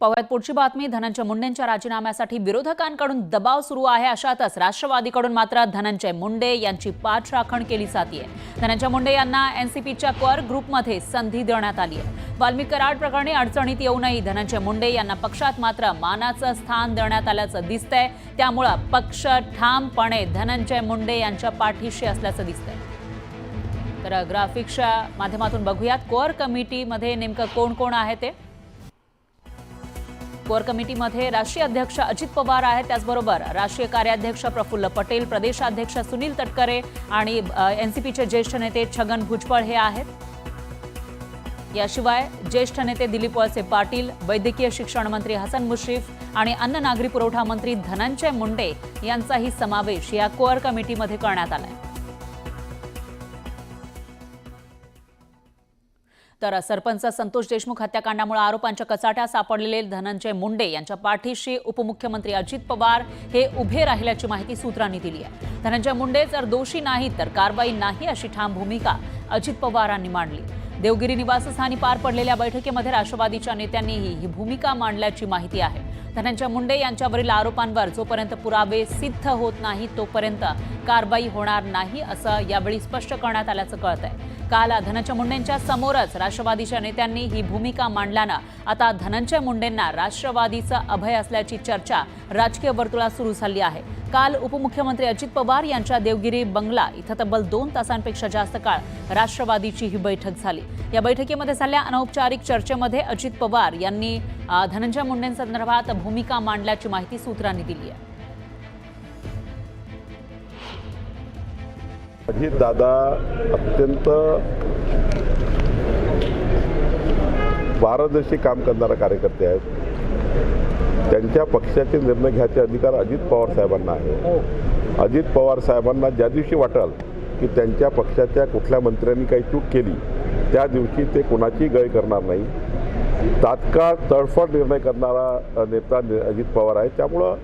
पाहुयात पुढची बातमी धनंजय मुंडेंच्या राजीनाम्यासाठी विरोधकांकडून दबाव सुरू आहे. अशातच राष्ट्रवादीकडून मात्र धनंजय मुंडे यांची पाठ राखण केली जाते धनंजय मुंडे यांना एनसीपीच्या कोअर ग्रुपमध्ये संधी देण्यात आली आहे. वाल्मिक कराड प्रकरणी अडचणीत येऊनही धनंजय मुंडे यांना पक्षात मात्र मानाचं स्थान देण्यात आल्याचं दिसतंय. त्यामुळं पक्ष ठामपणे धनंजय मुंडे यांच्या पाठीशी असल्याचं दिसतंय. तर ग्राफिक्सच्या माध्यमातून बघूयात. कोअर कमिटीमध्ये नेमकं कोण कोण आहे ते? कोअर कमिटीमध्ये राष्ट्रीय अध्यक्ष अजित पवार आहेत. त्याचबरोबर राष्ट्रीय कार्याध्यक्ष प्रफुल्ल पटेल प्रदेशाध्यक्ष सुनील तटकरे आणि एनसीपीचे ज्येष्ठ नेते छगन भुजबळ हे आहेत. याशिवाय ज्येष्ठ नेते दिलीप वळसे पाटील वैद्यकीय शिक्षण मंत्री हसन मुश्रीफ आणि अन्न नागरी पुरवठा मंत्री धनंजय मुंडे यांचाही समावेश या कोअर कमिटीमध्ये करण्यात आला आहे तर सरपंच संतोष देशमुख हत्याकांडामुळे आरोपांच्या कचाट्या सापडलेले धनंजय मुंडे यांच्या पाठीशी उपमुख्यमंत्री अजित पवार हे उभे राहिल्याची माहिती सूत्रांनी दिली आहे. धनंजय मुंडे जर दोषी नाहीत तर कारवाई नाही अशी ठाम भूमिका अजित पवारांनी मांडली. देवगिरी निवासस्थानी पार पडलेल्या बैठकीमध्ये राष्ट्रवादीच्या नेत्यांनीही ही भूमिका मांडल्याची माहिती आहे. धनंजय मुंडे यांच्यावरील आरोपांवर जोपर्यंत पुरावे सिद्ध होत नाही तोपर्यंत कारवाई होणार नाही असं यावेळी स्पष्ट करण्यात आल्याचं कळत आहे काल धनंजय मुंडेंच्या समोरच राष्ट्रवादीच्या नेत्यांनी ही भूमिका मांडल्यानं आता धनंजय मुंडेंना राष्ट्रवादीचं अभय असल्याची चर्चा राजकीय वर्तुळात सुरू झाली आहे. काल उपमुख्यमंत्री अजित पवार यांच्या देवगिरी बंगला इथं तब्बल दोन तासांपेक्षा जास्त काळ राष्ट्रवादीची ही बैठक झाली. या बैठकीमध्ये झालेल्या अनौपचारिक चर्चेमध्ये अजित पवार यांनी धनंजय मुंडेंसंदर्भात भूमिका मांडल्याची माहिती सूत्रांनी दिली आहे. अजित दादा अत्यंत पारदर्शी काम करणारा कार्यकर्ते आहेत. त्यांच्या पक्षाचे निर्णय घ्यायचे अधिकार अजित पवार साहेबांना आहे. अजित पवार साहेबांना ज्या दिवशी वाटेल की त्यांच्या पक्षाच्या कुठल्या मंत्र्यांनी काही चूक केली त्या दिवशी ते कोणाची गय करणार नाही. तात्काळ तडफड निर्णय करणारा नेता अजित पवार आहे. त्यामुळं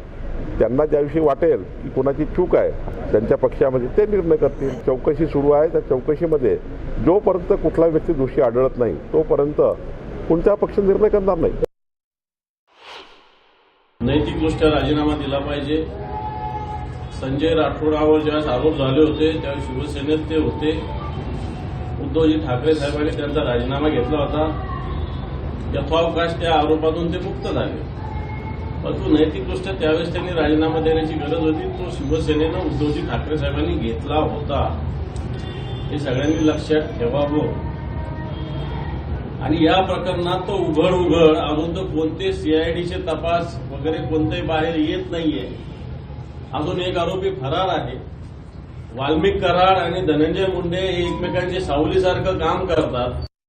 त्यांना ज्या दिवशी वाटेल की कोणाची चूक आहे त्यांच्या पक्षामध्ये ते निर्णय करतील. चौकशी सुरू आहे. त्या चौकशीमध्ये जोपर्यंत कुठला व्यक्ती दोषी आढळत नाही तोपर्यंत कोणता पक्ष निर्णय करणार नाही. नैतिकदृष्ट्या राजीनामा दिला पाहिजे. संजय राठोडावर ज्यावेळेस आरोप झाले होते त्यावेळेस शिवसेनेत ते होते. उद्धवजी ठाकरे साहेबांनी त्यांचा राजीनामा घेतला होता. यथावकाश त्या आरोपातून ते मुक्त झाले. परंतु नैतिकदृष्ट्या त्यावेळेस त्यांनी राजीनामा देण्याची गरज होती. तो शिवसेनेनं उद्धवजी ठाकरे साहेबांनी घेतला होता. हे सगळ्यांनी लक्षात ठेवावं. आणि या प्रकरणात तो उघड उघड अजून तर कोणते सीआयडीचे तपास वगैरे कोणतेही बाहेर येत नाहीये. अजून एक आरोपी फरार आहे. वाल्मिक कराड आणि धनंजय मुंडे हे एकमेकांचे सावलीसारखं काम करतात.